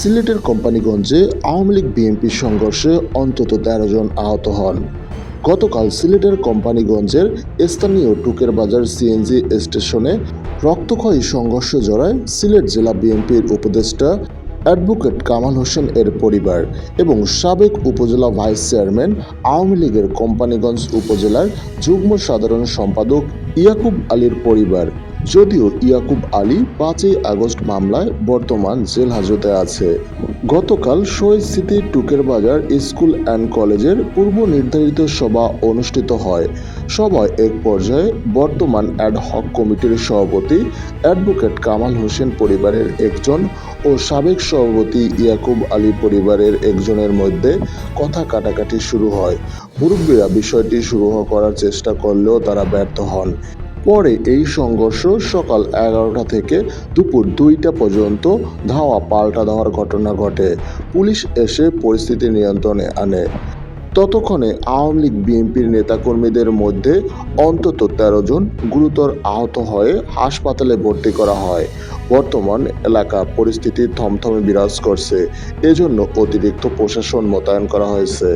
সিলেটের কোম্পানিগঞ্জে আওয়ামী লীগ বিএনপির সংঘর্ষে অন্তত তেরো জন আহত হন। গতকাল সিলেটের কোম্পানিগঞ্জের স্থানীয় টুকের বাজার সিএনজি স্টেশনে রক্তক্ষয়ী সংঘর্ষ জড়ায় সিলেট জেলা বিএনপির উপদেষ্টা অ্যাডভোকেট কামাল হোসেন এর পরিবার এবং সাবেক উপজেলা ভাইস চেয়ারম্যান আওয়ামী লীগের কোম্পানিগঞ্জ উপজেলার যুগ্ম সাধারণ সম্পাদক ইয়াকুব আলীর পরিবার। যদিও ইয়াকুব আলী পাঁচই আগস্ট মামলায় বর্তমান জেল হাজতে আছে। গতকাল শহীদ স্মৃতি টুকের বাজার স্কুল অ্যান্ড কলেজের পূর্ব নির্ধারিত সভা অনুষ্ঠিত হয়। সভায় এক পর্যায়ে বর্তমান অ্যাড হক কমিটির সভাপতি অ্যাডভোকেট কামাল হোসেন পরিবারের একজন ও সাবেক সভাপতি ইয়াকুব আলী পরিবারের একজনের মধ্যে কথা কাটাকাটি শুরু হয়। মুরব্বীরা বিষয়টি শুরু করার চেষ্টা করলেও তারা ব্যর্থ হন। পরে এই সংঘর্ষ সকাল এগারোটা থেকে দুপুর দুইটা পর্যন্ত ধাওয়া পাল্টা দেওয়ার ঘটনা ঘটে। পুলিশ এসে পরিস্থিতি নিয়ন্ত্রণে আনে। ততক্ষণে আওয়ামী লীগ বিএনপির নেতাকর্মীদের মধ্যে অন্তত তেরো জন গুরুতর আহত হয়ে হাসপাতালে ভর্তি করা হয়। বর্তমান এলাকা পরিস্থিতি থমথমে বিরাজ করছে। এজন্য অতিরিক্ত প্রশাসন মোতায়েন করা হয়েছে।